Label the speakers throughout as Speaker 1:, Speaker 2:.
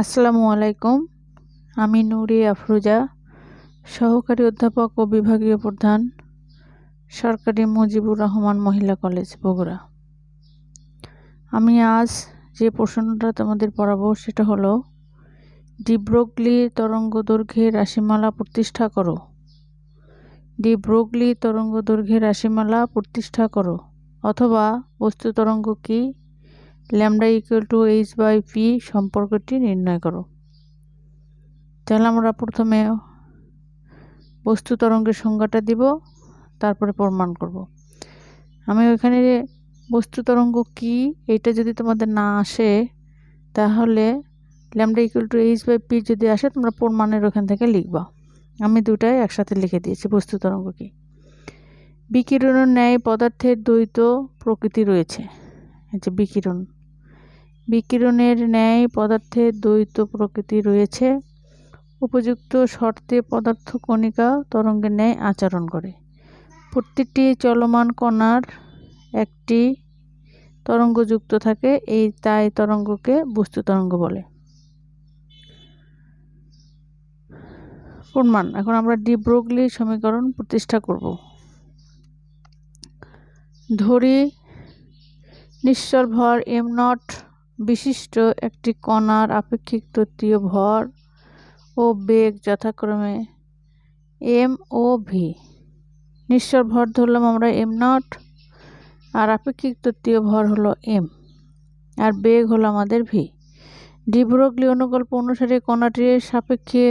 Speaker 1: আসসালামু আলাইকুম। আমি নুরি আফরোজা, সহকারী অধ্যাপক ও বিভাগীয় প্রধান, সরকারি মুজিবুর রহমান মহিলা কলেজ, বগুড়া। আমি আজ যে প্রশ্নটা তোমাদের পড়াবো সেটা হলো, ডিব্রোগলি তরঙ্গ দৈর্ঘ্যের রাশিমালা প্রতিষ্ঠা করো। ডিব্রোগলি তরঙ্গ দৈর্ঘ্যের রাশিমালা প্রতিষ্ঠা করো। অথবা বস্তু তরঙ্গ কী? Lambda equal to H by P সম্পর্কটি নির্ণয় করো। তাহলে আমরা প্রথমে বস্তু তরঙ্গের সংজ্ঞাটা দিব, তারপরে প্রমাণ করব। আমি ওইখানে বস্তু তরঙ্গ কি, এটা যদি তোমাদের না আসে, তাহলে lambda equal to H by P যদি আসে, তোমরা প্রমাণের ওখান থেকে লিখবা। আমি দুটাই একসাথে লিখে দিয়েছি, বস্তু তরঙ্গ কি। বিকিরণের ন্যায় পদার্থের দ্বৈত প্রকৃতি রয়েছে। যে বিকিরণ বিকিরণের ন্যায় পদার্থের দ্বৈত প্রকৃতি রয়েছে। উপযুক্ত শর্তে পদার্থ কণিকা তরঙ্গের ন্যায় আচরণ করে। প্রতিটি চলমান কণার একটি তরঙ্গ যুক্ত থাকে, এই তাই তরঙ্গকে বস্তু তরঙ্গ বলে। প্রমাণ, এখন আমরা ডিব্রোগলি সমীকরণ প্রতিষ্ঠা করব। ধরি নিশ্চল ভর এম নট বিশিষ্ট একটি কণার আপেক্ষিক তত্ত্বীয় ভর ও বেগ যথাক্রমে এম ও ভি নিশ্চল ভর ধরলাম আমরা এম নট আর আপেক্ষিক তত্ত্বীয় ভর হলো এম আর বেগ হলো আমাদের ভি ডিব্রগলি অনুকল্প অনুসারে কণাটির সাপেক্ষে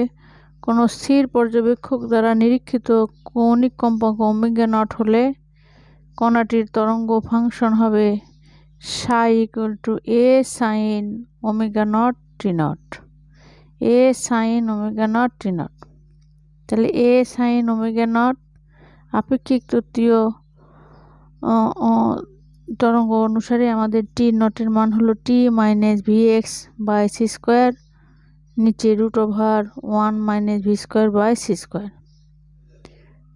Speaker 1: কোনো স্থির পর্যবেক্ষক দ্বারা নিরীক্ষিত কৌণিক কম্পাঙ্ক ওমেগা নট হলে কণাটির তরঙ্গ ফাংশন হবে psi equal to a sin omega naught t naught. A sin omega naught t naught. তাহলে a sin omega naught আপেক্ষিক তৃতীয় তরঙ্গ অনুসারে আমাদের টি নটের মান হলো T minus V X by C square নিচে root over one minus V square by C square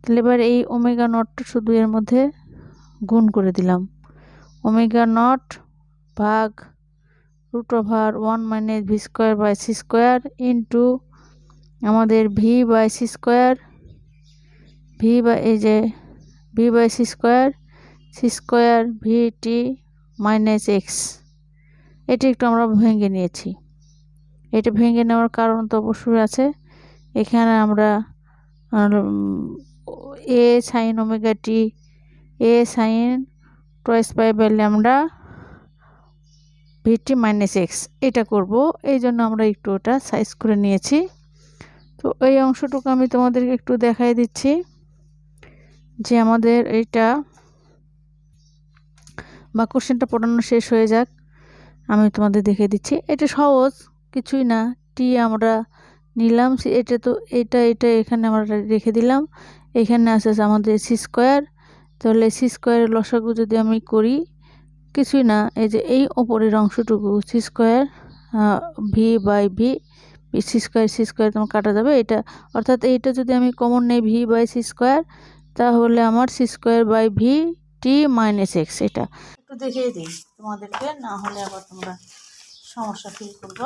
Speaker 1: তাহলে এবার এই ওমেগা নটটা শুধু এর মধ্যে গুণ করে দিলাম। ওমেগা নট ভাগ root over one minus V square by C square into আমাদের V by C square, V by এই যে V by C square C square V T minus X. এটি একটু আমরা ভেঙে নিয়েছি। এটা ভেঙে নেওয়ার কারণ তো অবশ্যই আছে। এখানে আমরা A sine omega T, A sine twice pi by lambda VT minus X এটা করব। এই জন্য আমরা একটু ওটা সাইজ করে নিয়েছি। তো এই অংশটুকু আমি তোমাদেরকে একটু দেখাই দিচ্ছি যে আমাদের এইটা বা কোশ্চেনটা পড়ানো শেষ হয়ে যাক। আমি তোমাদের দেখে দিচ্ছি। এটা সহজ, কিছুই না। টি আমরা নিলাম এটা তো, এটা এটা এখানে আমরা রেখে দিলাম। এখানে আসে আমাদের সি স্কোয়ার তাহলে সি স্কোয়ারের লসাগু যদি আমি করি, কিছুই না, এই যে এই ওপরের অংশটুকু C square V by V C square C square তোমার কাটা যাবে এটা। অর্থাৎ এইটা যদি আমি কমন নেই ভি বাই সি স্কোয়ার তাহলে আমার C square by V T minus X এটা। একটু দেখিয়ে দিই তোমাদেরকে, না হলে আবার তোমরা সমস্যা ফিল করব।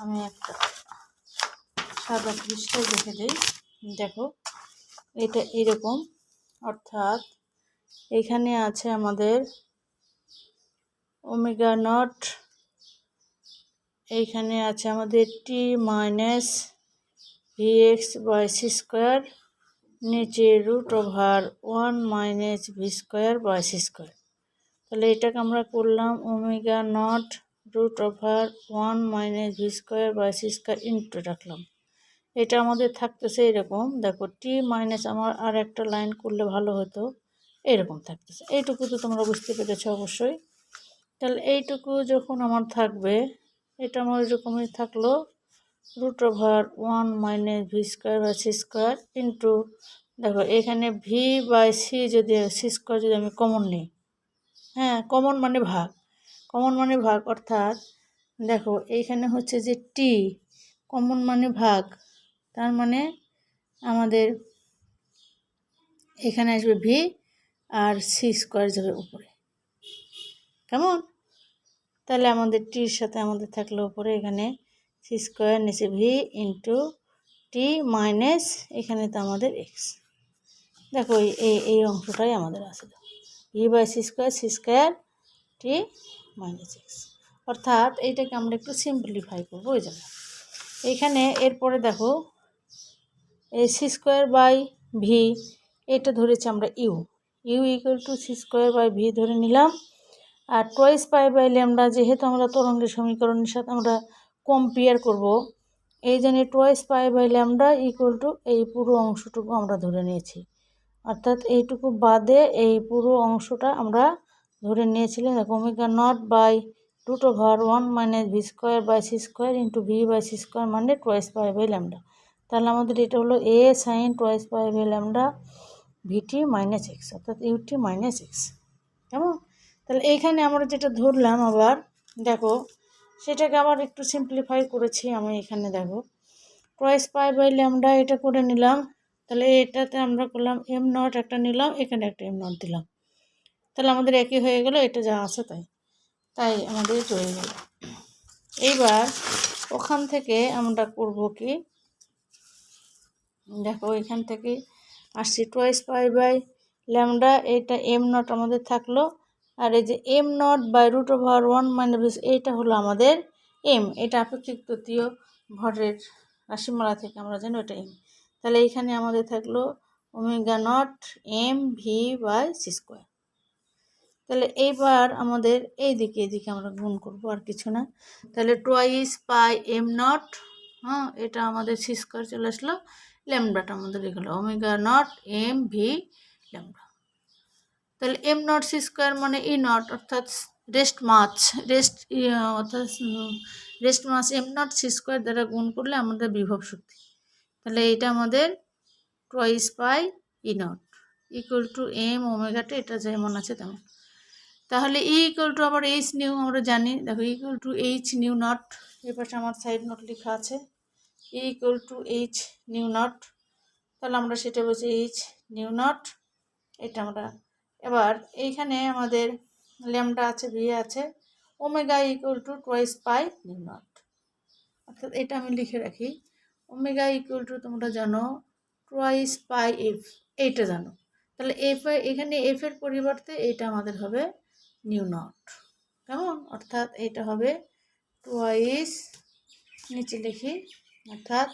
Speaker 1: আমি একটা সাদা পৃষ্ঠায় দেখে দিই। দেখো, এটা এরকম। অর্থাৎ এখানে আছে আমাদের ওমেগা নট এইখানে আছে আমাদের T minus V X by C square নিচে root over one minus V square by C square. তাহলে এটাকে আমরা করলাম omega nought root over one minus V square by C square into রাখলাম। এটা আমাদের থাকতেছে এরকম। দেখো টি মাইনাস আমার আর একটা লাইন করলে ভালো হতো, এরকম থাকতেছে। এইটুকু তো তোমরা বুঝতে পেরেছ অবশ্যই। তাহলে এইটুকু যখন আমার থাকবে, এটা আমার এরকমই থাকল root over one minus V square by C square into দেখো, এখানে ভি বাই সি যদি সি স্কোয়ার যদি আমি কমন নিই হ্যাঁ কমন মানে ভাগ। কমন মানে ভাগ, অর্থাৎ, দেখো এইখানে হচ্ছে যে টি কমন মানে ভাগ। তার মানে আমাদের এখানে আসবে ভি আর সি স্কোয়ার যাবে উপরে। কেমন? তাহলে আমাদের টির সাথে আমাদের থাকল উপরে এখানে সি স্কোয়ার নিচে ভি ইন্টু টি মাইনাস এখানে তো আমাদের এক্স দেখো এই, এই- অংশটাই আমাদের আছে। V by C square C square T minus X অর্থাৎ এইটাকে আমরা একটু সিম্পলিফাই করব ওই জন্য এইখানে এরপরে দেখো সি স্কোয়ার বাই ভি এটা ধরেছি আমরা U U equal to C square by V ধরে নিলাম। আর টোয়াইস পাই বাই ল্যামডা যেহেতু আমরা তরঙ্গের সমীকরণের সাথে আমরা কম্পেয়ার করব, এই জন্য twice pi by lambda equal to এই পুরো অংশটুকু আমরা ধরে নিয়েছি। অর্থাৎ এইটুকু বাদে এই পুরো অংশটা আমরা ধরে নিয়েছিলাম। Omega nought by root over one minus V square by C square into V by C square মানে টোয়াইস পাই বাই ল্যামডা তাহলে আমাদের এটা হলো A sine twice pi by lambda V T minus X অর্থাৎ UT minus x কেমন? তাহলে এইখানে আমরা যেটা ধরলাম আবার, দেখো, সেটাকে আবার একটু সিম্পলিফাই করেছি আমি এখানে, দেখো। টোয়াইস পাই বাই ল্যামডা এটা করে নিলাম, তাহলে এটাতে আমরা করলাম এম নট একটা নিলাম, এখানে একটা এম নট দিলাম। তাহলে আমাদের একই হয়ে গেল, এটা যা আছে তাই। তাই আমাদের চলে গেল। এইবার ওখান থেকে আমরা করব কি দেখো এখান থেকে আসছি টোয়াইস পাই বাই ল্যামডা এটা এম নট আমাদের থাকল। আর এই যে M nought by root over one minus এইটা হলো আমাদের এম এটা আপেক্ষিক তৃতীয় ভরের রাশিমালা থেকে আমরা জানি ওটা এম তাহলে এইখানে আমাদের থাকল omega nought M V by C square তাহলে এইবার আমাদের এই দিকে এদিকে আমরা গুণ করব আর কিছু না। তাহলে টোয়াইস পাই এম নট হ্যাঁ এটা আমাদের সি স্কোয়ার চলে আসলো। ল্যামডাটা আমাদের এগুলো। Omega nought M V lambda. তাহলে এম নট সি স্কোয়ার মানে ই নট, অর্থাৎ রেস্ট মাছ, রেস্ট অর্থাৎ rest mass M nought C দ্বারা গুণ করলে আমাদের বিভব শক্তি। তাহলে এটা আমাদের twice pi E nought, equal to M ওমেগাটা এটা যেমন আছে তেমন। তাহলে ই ইকুয়াল টু আবার এইচ নিউ আমরা জানি। দেখো equal to H nu nought এর পাশে আমার সাইড নোট লেখা আছে। E equal to H nu nought, তাহলে আমরা সেটা বলছি এইচ নিউ নট। এটা আমরা, এবার এইখানে আমাদের ল্যামডা আছে ভি আছে। Omega equal to twice pi nu nought. অর্থাৎ এটা আমি লিখে রাখি। ওমেগা ইকুয়াল টু তোমরা জানো টোয়াইস পাই এফ এইটা জানো। তাহলে এফ এখানে এফ এর পরিবর্তে এইটা আমাদের হবে নিউ নট কেমন? অর্থাৎ এটা হবে টোয়াইস নিচে লিখি, অর্থাৎ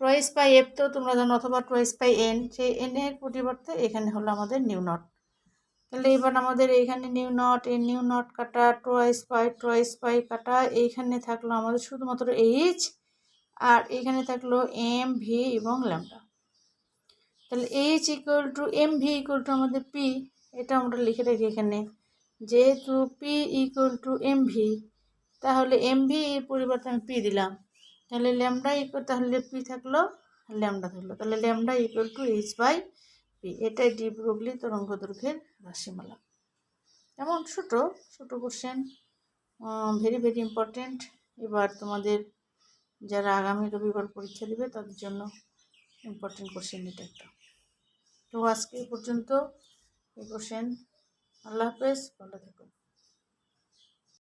Speaker 1: টোয়াইস পাই এফ তো তোমরা জানো, অথবা টোয়াইস পাই এন সেই এন এর পরিবর্তে এখানে হলো আমাদের নিউ নট তাহলে এবার আমাদের এইখানে নিউ নট এই নিউ নট কাটা টোয়াইস পাই টোয়াইস পাই কাটা, এইখানে থাকল আমাদের শুধুমাত্র এইচ আর এখানে থাকল এম ভি এবং ল্যামডা তাহলে H equal to M V equal to আমাদের পি এটা আমরা লিখে রাখি এখানে যেহেতু P equal to M V তাহলে এম ভি এর পরিবর্তে আমি পি দিলাম। তাহলে ল্যামডা ইকুয়াল তাহলে পি থাকল, ল্যামডা থাকল। তাহলে lambda equal to H by P এটাই ডি ব্রগলি তরঙ্গ দৈর্ঘ্যের রাশিমালা। এমন ছোটো ছোটো কোশ্চেন ভেরি ভেরি ইম্পর্টেন্ট এবার তোমাদের যারা আগামী রবিবার পরীক্ষা দেবে, তাদের জন্য ইম্পর্টেন্ট কোশ্চেন এটা একটা। তো আজকে পর্যন্ত এই কোশ্চেন আল্লাহ হাফেজ ভালো থেকো